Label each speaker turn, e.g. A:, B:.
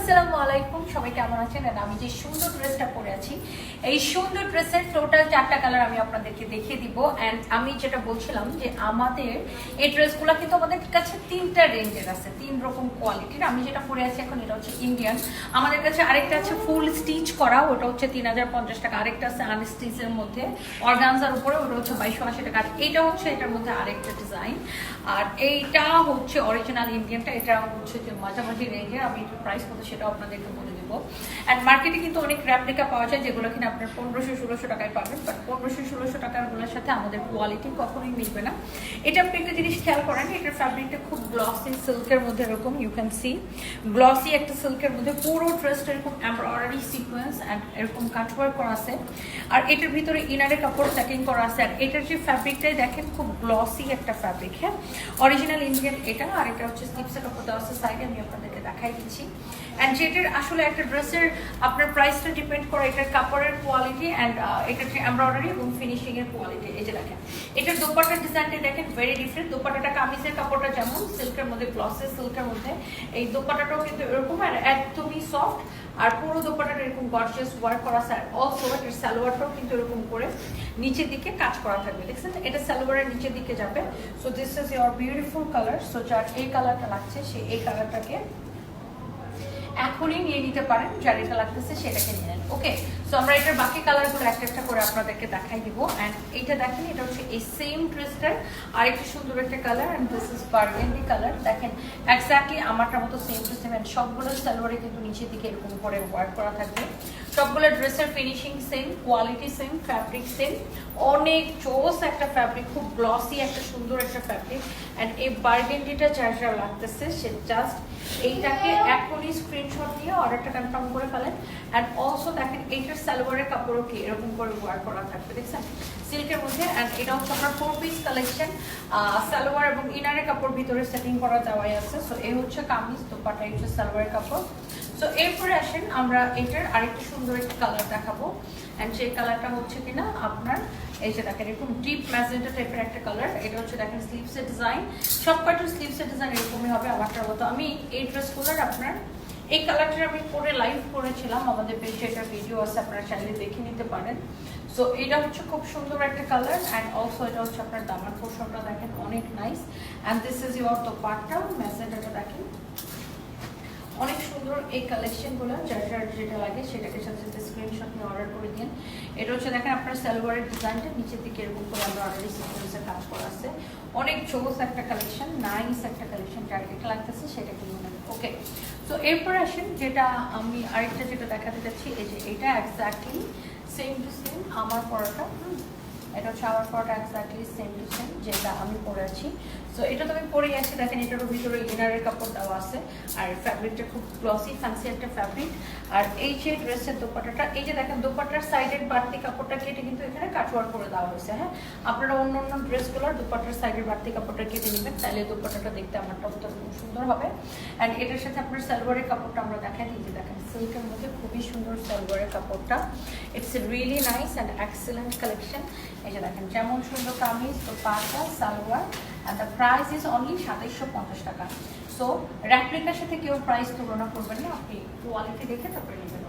A: আসসালামু আলাইকুম, সবাই কেমন আছেন? আর আমি যে সুন্দর ড্রেসটা পরে আছি, এই সুন্দর ড্রেসের টোটাল চারটা কালার আমি আপনাদেরকে দেখিয়ে দিব। অ্যান্ড আমি যেটা বলছিলাম যে আমাদের এই ড্রেসগুলো কিন্তু আমাদের কাছে তিনটা রেঞ্জের আছে, তিন রকম কোয়ালিটির আমি যেটা পরে আছি এখন এটা হচ্ছে ইন্ডিয়ান আমাদের কাছে আরেকটা আছে ফুল স্টিচ করা, ওটা হচ্ছে তিন হাজার পঞ্চাশ টাকা। আরেকটা আছে আনস্টিচের মধ্যে অর্গানজার উপরে, ওটা হচ্ছে বাইশশো আশি টাকা। এইটা হচ্ছে এটার মধ্যে আরেকটা ডিজাইন আর এইটা হচ্ছে অরিজিনাল ইন্ডিয়ানটা এটা হচ্ছে যে মাঝামাঝি রেঞ্জের আমি প্রাইস কত সেটাও আপনাদেরকে বলে দেবো। অ্যান্ড মার্কেটে কিন্তু অনেক র্যাপ্লিকা পাওয়া যায়, যেগুলো কিনা আপনার পনেরোশো, ষোলোশো টাকায় পাবেন। বাট পনেরোশো, ষোলোশো টাকারগুলোর সাথে আমাদের কোয়ালিটি কখনোই মিলবে না। এটা আপনি একটা জিনিস খেয়াল করেন, এটার ফ্যাব্রিকটা খুব গ্লসি সিল্কের মধ্যে এরকম ইউ ক্যান সি গ্লসি একটা সিল্কের মধ্যে পুরো ড্রেসটা এরকম এমব্রয়ডারি সিকোয়েন্স অ্যান্ড এরকম কাটওয়ার্ক করা আছে। আর এটার ভিতরে ইনারে কাপড় প্যাকিং করা আছে। আর এটার যে ফ্যাব্রিকটাই দেখেন, খুব গ্লসি একটা ফ্যাব্রিক হ্যাঁ? অরিজিনাল ইন্ডিয়ান এটা, আর এটা হচ্ছে স্লিপসের কাপড় দেওয়া আছে সাইডে আমি আপনাদেরকে দেখাই দিচ্ছি। অ্যান্ড যেটার আসলে একটা ড্রেসের আপনার প্রাইসটা ডিপেন্ড করে এটার কাপড়ের কোয়ালিটি অ্যান্ড এটার এমব্রয়ডারি এবং ফিনিশিং এর কোয়ালিটি এই যে দেখেন। এটার দোপাট্টার ডিজাইনটা দেখেন ভেরি ডিফারেন্ট দোপাট্টাটা কামিজের কাপড়টা যেমন সিল্কের মধ্যে গ্লসের সিল্কের মধ্যে, এই দোপাট্টাটাও কিন্তু এরকম আর একদমই সফট আর পুরো দোপাট্টাটা এরকম গর্জিয়াস ওয়ার্ক করা স্যার অলসো এটার সালোয়ারটাও কিন্তু এরকম করে নিচের দিকে কাজ করা থাকবে। দেখছেন? এটা সালোয়ারের নিচের দিকে যাবে। So this is your beautiful colour so যার এই কালারটা লাগছে, সে এই কালারটাকে এখনই নিয়ে নিতে পারেন যার এটা লাগতেছে সেটাকে নিয়ে নেন। ওকে সো আমরা এটার বাকি কালারগুলো একটা একটা করে আপনাদেরকে দেখাই দিব। অ্যান্ড এইটা দেখেন, এটা হচ্ছে এই সেম ড্রেসটার আর একটু সুন্দর একটা colour and this is burgundy colour দেখেন এক্স্যাক্টলি আমারটার মতো সেম টু সেম অ্যান্ড সবগুলো সালোয়ারে কিন্তু নিচের দিকে এরকম করে ওয়ার্ক করা থাকবে। সবগুলো ড্রেসের finishing same quality same fabric same অনেক চোস একটা ফ্যাব্রিক খুব গ্লসি একটা, সুন্দর একটা ফ্যাব্রিক অ্যান্ড এই বার্গেন্ডিটা যার যা লাগতেছে, সে জাস্ট এইটাকে এখনই স্ক্রিনশট দিয়ে অর্ডারটা কনফার্ম করে ফেলেন। অ্যান্ড অলসো দেখেন, এইটার সালোয়ারের কাপড়ও কি এরকম করে ওয়ার করা থাকবে, দেখছেন? সিল্কের মধ্যে অ্যান্ড এটা হচ্ছে আপনার ফোর পিস কালেকশন সালোয়ার এবং ইনারের কাপড় ভিতরে সেটিং করা যাওয়াই আছে। সো এই হচ্ছে কামিজ, দোপাটা এই হচ্ছে সালোয়ারের কাপড়। সো এরপরে আসেন, আমরা এটার আরেকটা সুন্দর একটা কালার দেখাবো। অ্যান্ড সেই কালারটা হচ্ছে কিনা আপনার, এই যে দেখেন, এরকম ডিপ ম্যাজেন্টা টাইপের একটা কালার এটা হচ্ছে দেখেন স্লিভসের ডিজাইন সব কয়টা স্লিভসের ডিজাইন এরকমই হবে আমারটার মতো। আমি এই ড্রেসগুলোর আপনার, এই কালারটা আমি পরে লাইভ করেছিলাম। আমাদের পেজে একটা ভিডিও আছে, আপনারা চাইলে দেখে নিতে পারেন। সো এটা হচ্ছে খুব সুন্দর একটা কালার অ্যান্ড অলসো এটা হচ্ছে আপনার দামার পোর্শনটা দেখেন, অনেক nice and this is your তো পার্টটা ম্যাজেন্টাটা দেখেন, অনেক সুন্দর এই কালেকশনগুলো যার যার যেটা লাগে সেটাকে সাথে সাথে স্ক্রিনশট নিয়ে অর্ডার করে দিন এটা হচ্ছে, দেখেন আপনার সালোয়ারের ডিজাইনটা নিচের দিকে এরকম করে আমরা অর্ডারি সিকোয়েন্সের কাজ করা আছে। অনেক চোস একটা কালেকশন নাইস একটা কালেকশন যার যেটা লাগতেছে সেটা কিনে নেবেন। ওকে তো এরপর আসেন, যেটা আমি আরেকটা যেটা দেখাতে চাচ্ছি, এই যে এটা এক্স্যাক্টলি সেম টু সেম আমার পড়াটা এটা হচ্ছে আমার পরটা এক্স্যাক্টলি সেম টু সেম যেটা আমি পরে আছি। সো এটা তো আমি পরেই আছি, দেখেন এটারও ভিতরে ইনারের কাপড় দেওয়া আছে, আর ফ্যাব্রিকটা খুব গ্লসি ফ্যান্সি একটা ফ্যাব্রিক আর এই যে ড্রেসের দোপাটাটা এই যে দেখেন দোপাটার সাইডের বাড়তি কাপড়টা কেটে কিন্তু এখানে কাটওয়ার করে দেওয়া হয়েছে হ্যাঁ? আপনারা অন্য অন্য ড্রেসগুলোর দোপাটার সাইডের বাড়তি কাপড়টা কেটে নেবেন, তাহলে দোপাটাটা দেখতে আমারটা অত্যন্ত খুব সুন্দর হবে। অ্যান্ড এটার সাথে আপনার সালোয়ারের কাপড়টা আমরা দেখাই দিই, যে দেখেন সিল্কের মধ্যে খুবই সুন্দর সালোয়ারের কাপড়টা। It's really nice and excellent collection এই দেখেন, যেমন সুন্দর কামিজ তো পাটা salwar and the price is only সাতাইশশো পঞ্চাশ টাকা। সো র্যাপ্লিকার সাথে কেউ প্রাইস তুলনা করবেন না, আপনি কোয়ালিটি দেখে তারপরে নেবেন।